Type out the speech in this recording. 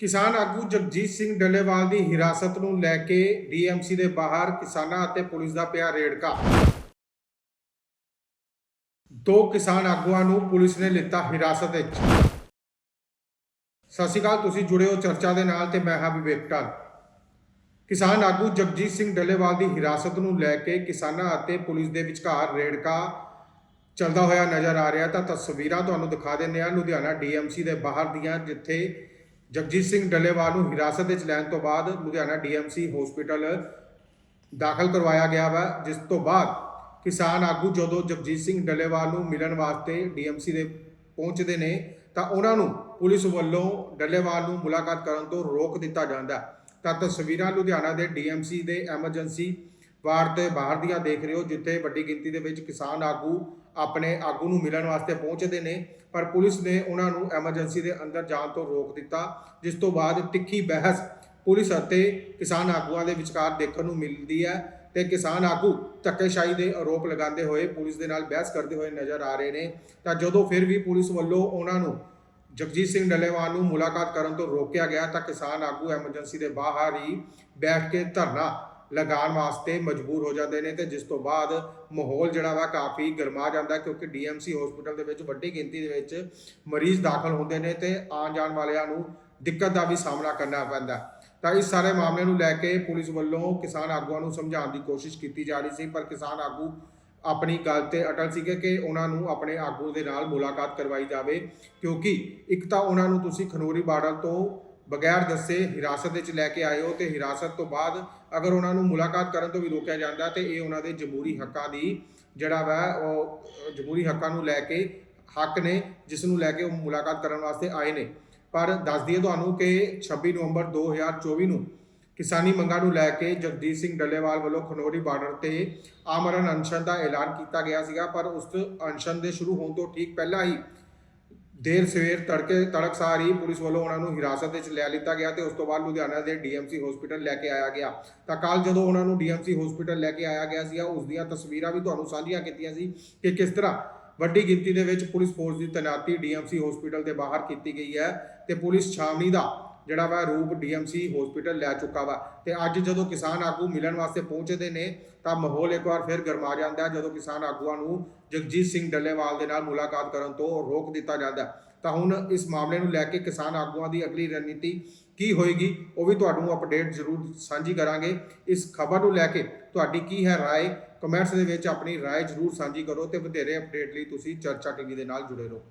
ਕਿਸਾਨ ਆਗੂ ਜਗਜੀਤ ਸਿੰਘ ਡੱਲੇਵਾਲ ਦੀ ਹਿਰਾਸਤ ਨੂੰ ਲੈ ਕੇ ਡੀਐਮਸੀ ਦੇ ਬਾਹਰ ਕਿਸਾਨਾਂ ਅਤੇ ਪੁਲਿਸ ਦਾ ਪਿਆ ਰੇੜਕਾ। ਦੋ ਕਿਸਾਨ ਆਗੂਆਂ ਨੂੰ ਪੁਲਿਸ ਨੇ ਲਿੱਤਾ ਹਿਰਾਸਤ ਵਿੱਚ। ਸਤਿ ਸ਼੍ਰੀ ਅਕਾਲ, ਤੁਸੀਂ ਜੁੜੇ ਹੋ ਚਰਚਾ ਦੇ ਨਾਲ ਤੇ ਮੈਂ ਹਾਂ ਵਿਵੇਕ ਟਾਲ ਕਿਸਾਨ ਆਗੂ ਜਗਜੀਤ ਸਿੰਘ ਡੱਲੇਵਾਲ ਦੀ ਹਿਰਾਸਤ ਨੂੰ ਲੈ ਕੇ ਕਿਸਾਨਾਂ ਅਤੇ ਪੁਲਿਸ ਦੇ ਵਿਚਕਾਰ ਰੇੜਕਾ ਚੱਲਦਾ ਹੋਇਆ ਨਜ਼ਰ ਆ ਰਿਹਾ। ਤਾਂ ਤਸਵੀਰਾਂ ਤੁਹਾਨੂੰ ਦਿਖਾ ਦਿੰਦੇ ਹਾਂ। ਲੁਧਿਆਣਾ ਡੀਐਮਸੀ ਦੇ ਬਾਹਰ ਦੀਆਂ, ਜਿੱਥੇ ਜਗਜੀਤ ਸਿੰਘ ਡੱਲੇਵਾਲ ਨੂੰ ਹਿਰਾਸਤ ਵਿੱਚ ਲੈਣ ਤੋਂ ਬਾਅਦ ਲੁਧਿਆਣਾ ਡੀਐਮਸੀ ਹਸਪੀਟਲ ਦਾਖਲ ਕਰਵਾਇਆ ਗਿਆ ਵਾ, ਜਿਸ ਤੋਂ ਬਾਅਦ ਕਿਸਾਨ ਆਗੂ ਜਦੋਂ ਜਗਜੀਤ ਸਿੰਘ ਡੱਲੇਵਾਲ ਨੂੰ ਮਿਲਣ ਵਾਸਤੇ ਡੀਐਮਸੀ ਦੇ ਪਹੁੰਚਦੇ ਨੇ, ਤਾਂ ਉਹਨਾਂ ਨੂੰ ਪੁਲਿਸ ਵੱਲੋਂ ਡੱਲੇਵਾਲ ਨੂੰ ਮੁਲਾਕਾਤ ਕਰਨ ਤੋਂ ਰੋਕ ਦਿੱਤਾ ਜਾਂਦਾ। ਤਾਂ ਤਸਵੀਰਾਂ ਲੁਧਿਆਣਾ ਦੇ ਡੀਐਮਸੀ ਦੇ ਐਮਰਜੈਂਸੀ ਵਾਰਡ ਦੇ ਬਾਹਰ ਦੀਆਂ ਦੇਖ ਰਹੇ ਹੋ, ਜਿੱਥੇ ਵੱਡੀ ਗਿਣਤੀ ਦੇ ਵਿੱਚ ਕਿਸਾਨ ਆਗੂ ਆਪਣੇ ਆਗੂ ਨੂੰ ਮਿਲਣ ਵਾਸਤੇ ਪਹੁੰਚਦੇ ਨੇ, ਪਰ ਪੁਲਿਸ ਨੇ ਉਹਨਾਂ ਨੂੰ ਐਮਰਜੈਂਸੀ ਦੇ ਅੰਦਰ ਜਾਣ ਤੋਂ ਰੋਕ ਦਿੱਤਾ, ਜਿਸ ਤੋਂ ਬਾਅਦ ਤਿੱਖੀ ਬਹਿਸ ਪੁਲਿਸ ਅਤੇ ਕਿਸਾਨ ਆਗੂਆਂ ਦੇ ਵਿਚਕਾਰ ਦੇਖਣ ਨੂੰ ਮਿਲਦੀ ਹੈ ਤੇ ਕਿਸਾਨ ਆਗੂ ਧੱਕੇਸ਼ਾਹੀ ਦੇ ਆਰੋਪ ਲਗਾਉਂਦੇ ਹੋਏ ਪੁਲਿਸ ਦੇ ਨਾਲ ਬਹਿਸ ਕਰਦੇ ਹੋਏ ਨਜ਼ਰ ਆ ਰਹੇ ਨੇ। ਤਾਂ ਜਦੋਂ ਫਿਰ ਵੀ ਪੁਲਿਸ ਵੱਲੋਂ ਉਹਨਾਂ ਨੂੰ ਜਗਜੀਤ ਸਿੰਘ ਡੱਲੇਵਾਲ ਨੂੰ ਮੁਲਾਕਾਤ ਕਰਨ ਤੋਂ ਰੋਕਿਆ ਗਿਆ, ਤਾਂ ਕਿਸਾਨ ਆਗੂ ਐਮਰਜੈਂਸੀ ਦੇ ਬਾਹਰ ਹੀ ਬੈਠ ਕੇ ਧਰਨਾ ਲਗਾਉਣ ਵਾਸਤੇ ਮਜਬੂਰ ਹੋ ਜਾਂਦੇ ਨੇ ਤੇ ਜਿਸ ਤੋਂ ਬਾਅਦ ਮਾਹੌਲ ਜਿਹੜਾ ਵਾ ਕਾਫੀ ਗਰਮਾ ਜਾਂਦਾ ਹੈ ਕਿਉਂਕਿ ਡੀਐਮਸੀ ਹਸਪੀਟਲ ਦੇ ਵਿੱਚ ਵੱਡੀ ਗਿਣਤੀ ਦੇ ਵਿੱਚ ਮਰੀਜ਼ ਦਾਖਲ ਹੁੰਦੇ ਨੇ ਤੇ ਆਉਣ ਜਾਣ ਵਾਲਿਆਂ ਨੂੰ ਦਿੱਕਤ ਦਾ ਵੀ ਸਾਹਮਣਾ ਕਰਨਾ ਪੈਂਦਾ ਤਾਂ ਇਸ ਸਾਰੇ ਮਾਮਲੇ ਨੂੰ ਲੈ ਕੇ ਪੁਲਿਸ ਵੱਲੋਂ ਕਿਸਾਨ ਆਗੂਆਂ ਨੂੰ ਸਮਝਾਉਣ ਦੀ ਕੋਸ਼ਿਸ਼ ਕੀਤੀ ਜਾ ਰਹੀ ਸੀ, ਪਰ ਕਿਸਾਨ ਆਗੂ ਆਪਣੀ ਗੱਲ ਤੇ ਅਟਲ ਸੀਗੇ ਕਿ ਉਹਨਾਂ ਨੂੰ ਆਪਣੇ ਆਗੂ ਦੇ ਨਾਲ ਮੁਲਾਕਾਤ ਕਰਵਾਈ ਜਾਵੇ ਕਿਉਂਕਿ ਇੱਕ ਤਾਂ ਉਹਨਾਂ ਨੂੰ ਤੁਸੀਂ ਖਨੋਰੀ ਬਾਰਡਰ ਤੋਂ ਬਗੈਰ ਦੱਸੇ ਹਿਰਾਸਤ ਵਿੱਚ ਲੈ ਕੇ ਆਏ ਹੋ ਤੇ ਹਿਰਾਸਤ ਤੋਂ ਬਾਅਦ ਅਗਰ ਉਹਨਾਂ ਨੂੰ ਮੁਲਾਕਾਤ ਕਰਨ ਤੋਂ ਵੀ ਰੋਕਿਆ ਜਾਂਦਾ ਤੇ ਇਹ ਉਹਨਾਂ ਦੇ ਜਮਹੂਰੀ ਹੱਕਾਂ ਦੀ ਜਿਹੜਾ ਵਾ ਉਹ ਜਮਹੂਰੀ ਹੱਕਾਂ ਨੂੰ ਲੈ ਕੇ ਹੱਕ ਨੇ, ਜਿਸ ਨੂੰ ਲੈ ਕੇ ਉਹ ਮੁਲਾਕਾਤ ਕਰਨ ਵਾਸਤੇ ਆਏ ਨੇ। ਪਰ ਦੱਸ ਦਈਏ ਤੁਹਾਨੂੰ ਕਿ 26 ਨਵੰਬਰ 2024 ਨੂੰ ਕਿਸਾਨੀ ਮੰਗਾਂ ਨੂੰ ਲੈ ਕੇ ਜਗਦੀਸ਼ ਸਿੰਘ ਡੱਲੇਵਾਲ ਵੱਲੋਂ ਖਨੋਰੀ ਬਾਰਡਰ ਤੇ ਆਮਰਨ ਅਨਸ਼ਨ ਦਾ ਐਲਾਨ ਕੀਤਾ ਗਿਆ ਸੀਗਾ, ਪਰ ਉਸ ਅਨਸ਼ਨ ਦੇ ਸ਼ੁਰੂ ਹੋਣ ਤੋਂ ਠੀਕ ਪਹਿਲਾਂ ਹੀ ਦੇਰ ਸਵੇਰ ਤੜਕੇ ਤੜਕਸਾਰ ਹੀ ਪੁਲਿਸ ਵੱਲੋਂ ਉਹਨਾਂ ਨੂੰ ਹਿਰਾਸਤ ਵਿੱਚ ਲੈ ਲਿੱਤਾ ਗਿਆ ਤੇ ਉਸ ਤੋਂ ਬਾਅਦ ਲੁਧਿਆਣਾ ਦੇ ਡੀਐਮਸੀ ਹਸਪੀਟਲ ਲੈ ਕੇ ਆਇਆ ਗਿਆ। ਤਾਂ ਕੱਲ ਜਦੋਂ ਉਹਨਾਂ ਨੂੰ ਡੀਐਮਸੀ ਹਸਪੀਟਲ ਲੈ ਕੇ ਆਇਆ ਗਿਆ ਸੀਗਾ ਉਸ ਦੀਆਂ ਤਸਵੀਰਾਂ ਵੀ ਤੁਹਾਨੂੰ ਸਾਂਝੀਆਂ ਕੀਤੀਆਂ ਸੀ ਕਿ ਕਿਸ ਤਰ੍ਹਾਂ ਵੱਡੀ ਗਿਣਤੀ ਦੇ ਵਿੱਚ ਪੁਲਿਸ ਫੋਰਸ ਦੀ ਤੈਨਾਤੀ ਡੀਐਮਸੀ ਹਸਪੀਟਲ ਦੇ ਬਾਹਰ ਕੀਤੀ ਗਈ ਹੈ ਤੇ ਪੁਲਿਸ ਛਾਵਣੀ ਦਾ ਜਿਹੜਾ ਵਾ ਰੂਪ ਡੀਐਮਸੀ ਹਸਪੀਟਲ ਲੈ ਚੁੱਕਾ ਵਾ। ਤੇ ਅੱਜ ਜਦੋਂ ਕਿਸਾਨ ਆਗੂ ਮਿਲਣ ਵਾਸਤੇ ਪਹੁੰਚਦੇ ਨੇ, ਤਾਂ ਮਾਹੌਲ ਇੱਕ ਵਾਰ ਫਿਰ ਗਰਮਾ ਜਾਂਦਾ ਜਦੋਂ ਕਿਸਾਨ ਆਗੂਆਂ ਨੂੰ ਜਗਜੀਤ ਸਿੰਘ ਡੱਲੇਵਾਲ ਦੇ ਨਾਲ ਮੁਲਾਕਾਤ ਕਰਨ ਤੋਂ ਰੋਕ ਦਿੱਤਾ ਜਾਂਦਾ ਤਾਂ ਹੁਣ ਇਸ ਮਾਮਲੇ ਨੂੰ ਲੈ ਕੇ ਕਿਸਾਨ ਆਗੂਆਂ ਦੀ ਅਗਲੀ ਰਣਨੀਤੀ ਕੀ ਹੋਏਗੀ, ਉਹ ਵੀ ਤੁਹਾਨੂੰ ਅਪਡੇਟ ਜ਼ਰੂਰ ਸਾਂਝੀ ਕਰਾਂਗੇ। ਇਸ ਖਬਰ ਨੂੰ ਲੈ ਕੇ ਤੁਹਾਡੀ ਕੀ ਹੈ ਰਾਏ ਕਮੈਂਟਸ ਦੇ ਵਿੱਚ ਆਪਣੀ ਰਾਏ ਜ਼ਰੂਰ ਸਾਂਝੀ ਕਰੋ ਤੇ ਵਧੇਰੇ ਅਪਡੇਟ ਲਈ ਤੁਸੀਂ ਚਰਚਾ ਟੀਵੀ ਦੇ ਨਾਲ ਜੁੜੇ ਰਹੋ।